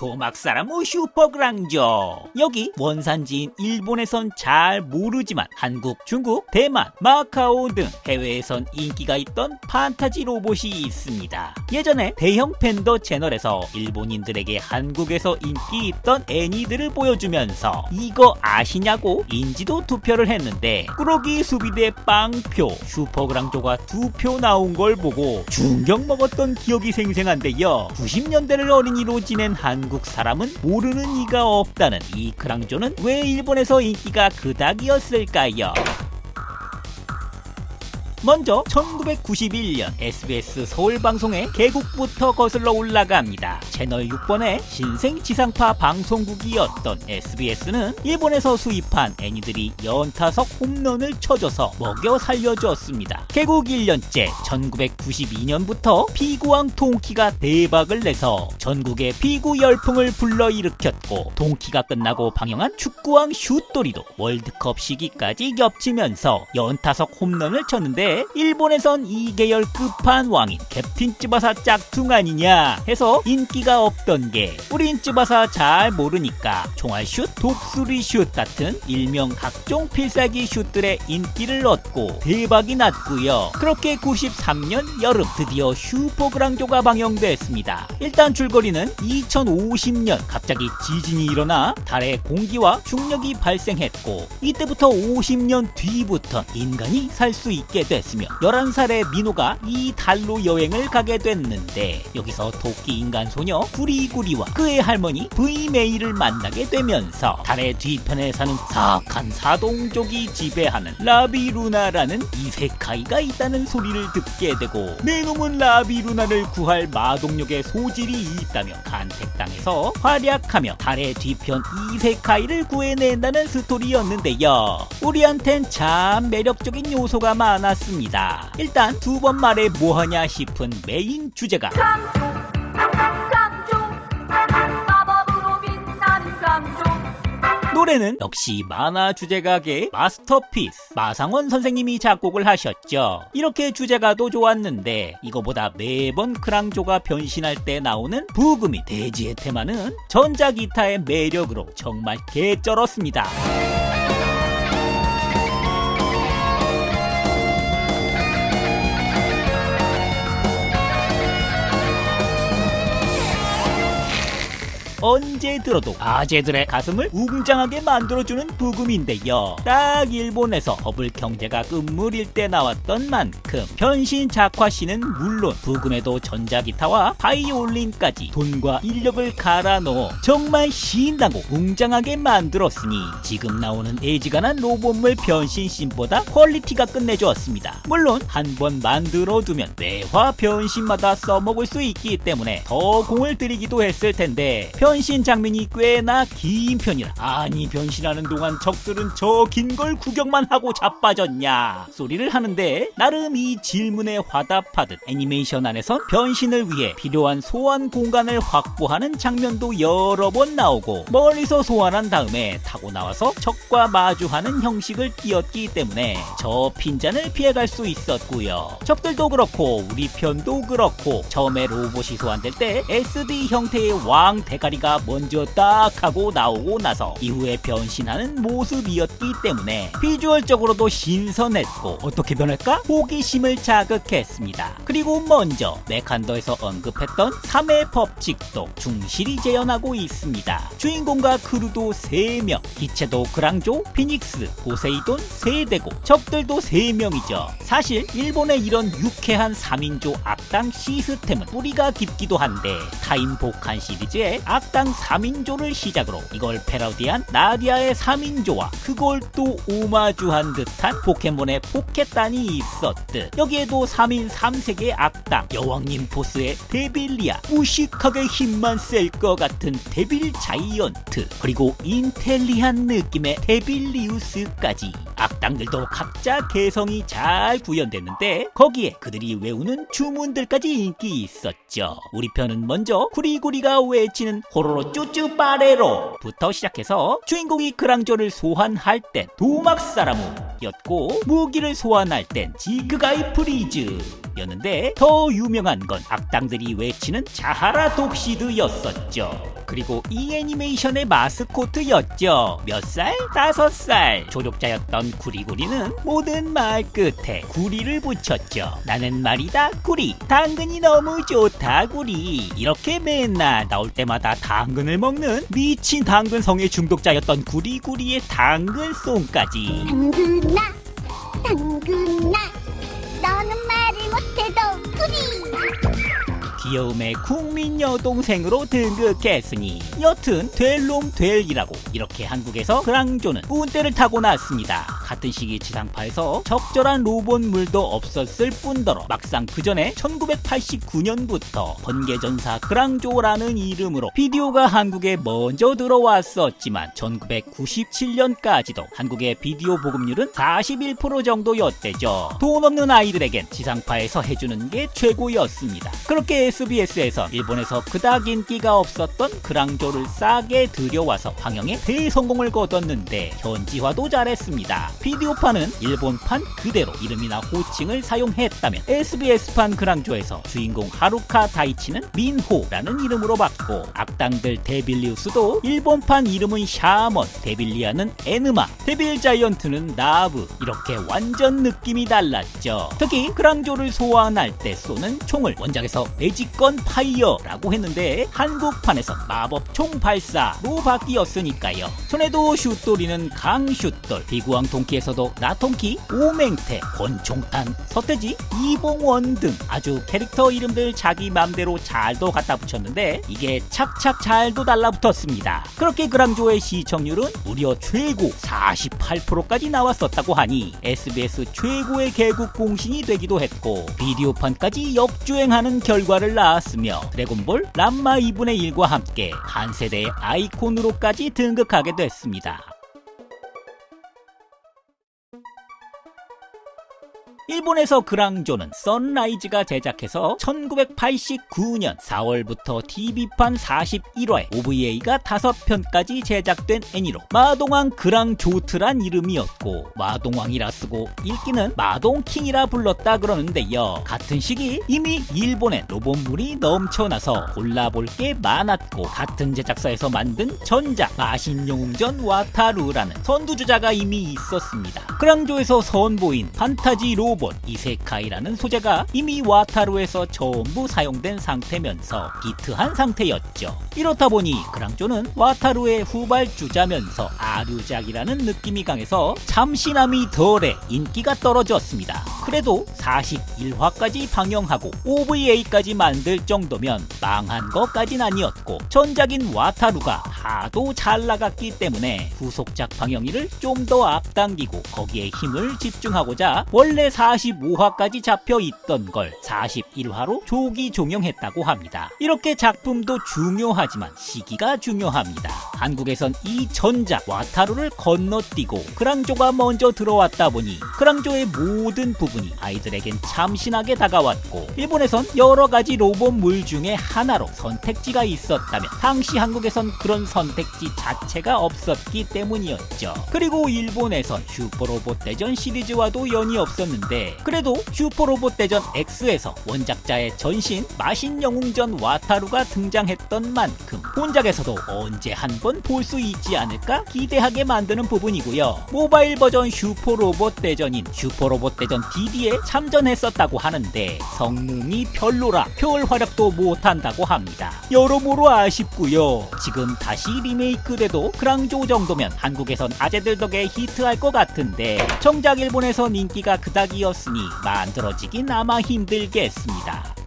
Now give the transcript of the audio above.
도막사라무 슈퍼그랑조 여기 원산지인 일본에선 잘 모르지만 한국, 중국, 대만, 마카오 등 해외에선 인기가 있던 판타지 로봇이 있습니다. 예전에 대형 팬더 채널에서 일본인들에게 한국에서 인기 있던 애니들을 보여주면서 이거 아시냐고 인지도 투표를 했는데 꾸러기 수비대 빵표 슈퍼그랑조가 두 표 나온 걸 보고 충격 먹었던 기억이 생생한데요. 90년대를 어린이로 지낸 한국 사람은 모르는 이가 없다는 이 그랑조는 왜 일본에서 인기가 그닥이었을까요? 먼저 1991년 SBS 서울방송의 개국부터 거슬러 올라갑니다. 채널 6번의 신생지상파 방송국이었던 SBS는 일본에서 수입한 애니들이 연타석 홈런을 쳐줘서 먹여 살려줬습니다. 개국 1년째 1992년부터 피구왕 통키가 대박을 내서 전국의 피구 열풍을 불러일으켰고 통키가 끝나고 방영한 축구왕 슛돌이도 월드컵 시기까지 겹치면서 연타석 홈런을 쳤는데 일본에선 이 계열 끝판왕인 캡틴 쯔바사 짝퉁 아니냐 해서 인기가 없던 게 우린 쯔바사 잘 모르니까 총알슛, 독수리슛 같은 일명 각종 필살기 슛들의 인기를 얻고 대박이 났고요. 그렇게 93년 여름 드디어 슈퍼그랑조가 방영됐습니다. 일단 줄거리는 2050년 갑자기 지진이 일어나 달에 공기와 중력이 발생했고 이때부터 50년 뒤부터 인간이 살 수 있게 됐으며 11살의 민호가 이 달로 여행을 가게 됐는데 여기서 토끼 인간 소녀 구리구리와 그의 할머니 브이메이를 만나게 되면서 달의 뒤편에 사는 사악한 사동족이 지배하는 라비루나라는 이세카이가 있다는 소리를 듣게 되고 내 놈은 라비루나를 구할 마동력의 소질이 있다며 간택당해서 활약하며 달의 뒤편 이세카이를 구해낸다는 스토리였는데요. 우리한텐 참 매력적인 요소가 많았습니다. 일단 두 번 말해 뭐하냐 싶은 메인 주제가 노래는 역시 만화 주제가계의 마스터피스 마상원 선생님이 작곡을 하셨죠. 이렇게 주제가도 좋았는데 이거보다 매번 크랑조가 변신할 때 나오는 부금이 대지의 테마는 전자기타의 매력으로 정말 개쩔었습니다. 언제 들어도 아재들의 가슴을 웅장하게 만들어주는 부금인데요. 딱 일본에서 버블 경제가 끝물일 때 나왔던 만큼 변신 작화 씨는 물론 부금에도 전자기타와 바이올린까지 돈과 인력을 갈아 넣어 정말 신나고 웅장하게 만들었으니 지금 나오는 애지간한 로봇물 변신 씬보다 퀄리티가 끝내주었습니다. 물론 한 번 만들어두면 매화 변신마다 써먹을 수 있기 때문에 더 공을 들이기도 했을 텐데 변신 장면이 꽤나 긴 편이라 아니 변신하는 동안 적들은 저 긴 걸 구경만 하고 자빠졌냐? 소리를 하는데 나름 이 질문에 화답하듯 애니메이션 안에선 변신을 위해 필요한 소환 공간을 확보하는 장면도 여러 번 나오고 멀리서 소환한 다음에 타고 나와서 적과 마주하는 형식을 띄었기 때문에 저 핀잔을 피해갈 수 있었고요. 적들도 그렇고 우리 편도 그렇고 처음에 로봇이 소환될 때 SD 형태의 왕 대가리 가 먼저 딱 하고 나오고 나서 이후에 변신하는 모습이었기 때문에 비주얼적으로도 신선했고 어떻게 변할까? 호기심을 자극했습니다. 그리고 먼저 메칸더에서 언급했던 3의 법칙도 충실히 재현하고 있습니다. 주인공과 크루도 3명, 기체도 그랑조, 피닉스, 포세이돈 3대고 적들도 3명이죠. 사실 일본의 이런 유쾌한 3인조 악당 시스템은 뿌리가 깊기도 한데 타임 복한 시리즈의 악당 3인조를 시작으로 이걸 패러디한 나디아의 3인조와 그걸 또 오마주한 듯한 포켓몬의 포켓단이 있었듯 여기에도 3인 3색의 악당 여왕님 포스의 데빌리아 무식하게 힘만 셀 것 같은 데빌 자이언트 그리고 인텔리한 느낌의 데빌리우스까지 악당들도 각자 개성이 잘 구현됐는데 거기에 그들이 외우는 주문들까지 인기 있었죠. 우리 편은 먼저 구리구리가 외치는 호로로 쭈쭈 빠레로부터 시작해서 주인공이 크랑조를 소환할 땐 도막사라무였고 무기를 소환할 땐 지그가이 프리즈 였는데 더 유명한 건 악당들이 외치는 자하라 독시드였었죠. 그리고 이 애니메이션의 마스코트였죠. 몇 살? 다섯 살. 조력자였던 구리구리는 모든 말 끝에 구리를 붙였죠. 나는 말이다 구리. 당근이 너무 좋다 구리. 이렇게 맨날 나올 때마다 당근을 먹는 미친 당근성의 중독자였던 구리구리의 당근송까지. 당근아 당근아 너는 구리 귀여움의 국민 여동생으로 등극했으니 여튼 될 놈 될이라고 이렇게 한국에서 그랑조는 뿌운대를 타고 났습니다. 같은 시기 지상파에서 적절한 로봇물도 없었을 뿐더러 막상 그 전에 1989년부터 번개전사 그랑조라는 이름으로 비디오가 한국에 먼저 들어왔었지만 1997년까지도 한국의 비디오 보급률은 41% 정도였대죠. 돈 없는 아이들에겐 지상파에서 해주는 게 최고였습니다. 그렇게 SBS에서 일본에서 그닥 인기가 없었던 그랑조를 싸게 들여와서 방영에 대성공을 거뒀는데 현지화도 잘했습니다. 비디오판은 일본판 그대로 이름이나 호칭을 사용했다면 SBS판 그랑조에서 주인공 하루카 다이치는 민호라는 이름으로 바뀌고 악당들 데빌리우스도 일본판 이름은 샤먼, 데빌리아는 에느마, 데빌 자이언트는 나브 이렇게 완전 느낌이 달랐죠. 특히 그랑조를 소환할 때 쏘는 총을 원작에서 매직건 파이어라고 했는데 한국판에서 마법 총 발사로 바뀌었으니까요. 손에도 슛돌이는 강슛돌, 비구왕 통키에서도 나통키, 오맹태, 권총탄, 서태지, 이봉원 등 아주 캐릭터 이름들 자기 맘대로 잘도 갖다 붙였는데 이게 착착 잘도 달라붙었습니다. 그렇게 그랑조의 시청률은 무려 최고 48%까지 나왔었다고 하니 SBS 최고의 개국 공신이 되기도 했고 비디오판까지 역주행하는 결과를 낳았으며 드래곤볼 람마 2분의 1과 함께 한 세대의 아이콘으로까지 등극하게 됐습니다. 일본에서 그랑조는 선라이즈가 제작해서 1989년 4월부터 TV판 41화에 OVA가 5편까지 제작된 애니로 마동왕 그랑조트란 이름이었고 마동왕이라 쓰고 읽기는 마동킹이라 불렀다 그러는데요. 같은 시기 이미 일본에 로봇물이 넘쳐나서 골라볼 게 많았고 같은 제작사에서 만든 전작 마신영웅전 와타루라는 선두주자가 이미 있었습니다. 그랑조에서 선보인 판타지 로봇 이세카이라는 소재가 이미 와타루에서 전부 사용된 상태면서 비트한 상태였죠. 이렇다 보니 그랑조는 와타루의 후발주자면서 아류작이라는 느낌이 강해서 참신함이 덜해 인기가 떨어졌습니다. 그래도 41화까지 방영하고 OVA까지 만들 정도면 망한 것까진 아니었고 전작인 와타루가 하도 잘 나갔기 때문에 후속작 방영일을 좀 더 앞당기고 거기에 힘을 집중하고자 원래 45화까지 잡혀 있던 걸 41화로 조기 종영했다고 합니다. 이렇게 작품도 중요하지만 시기가 중요합니다. 한국에선 이 전작 와타루를 건너뛰고 그랑조가 먼저 들어왔다 보니 그랑조의 모든 부분이 아이들에겐 참신하게 다가왔고 일본에선 여러 가지 로봇물 중에 하나로 선택지가 있었다면 당시 한국에선 그런 선택지 자체가 없었기 때문이었죠. 그리고 일본에선 슈퍼로봇 대전 시리즈와도 연이 없었는데 그래도 슈퍼로봇 대전 X에서 원작자의 전신 마신 영웅전 와타루가 등장했던 만큼 본작에서도 언제 한번 볼 수 있지 않을까 기대하게 만드는 부분이고요. 모바일 버전 슈퍼로봇 대전인 슈퍼로봇 대전 DD에 참전했었다고 하는데 성능이 별로라 표울 활약도 못한다고 합니다. 여러모로 아쉽고요. 지금 다시 리메이크돼도 그랑조 정도면 한국에선 아재들 덕에 히트할 것 같은데 정작 일본에선 인기가 그닥이 었으니 만들어지긴 아마 힘들겠습니다.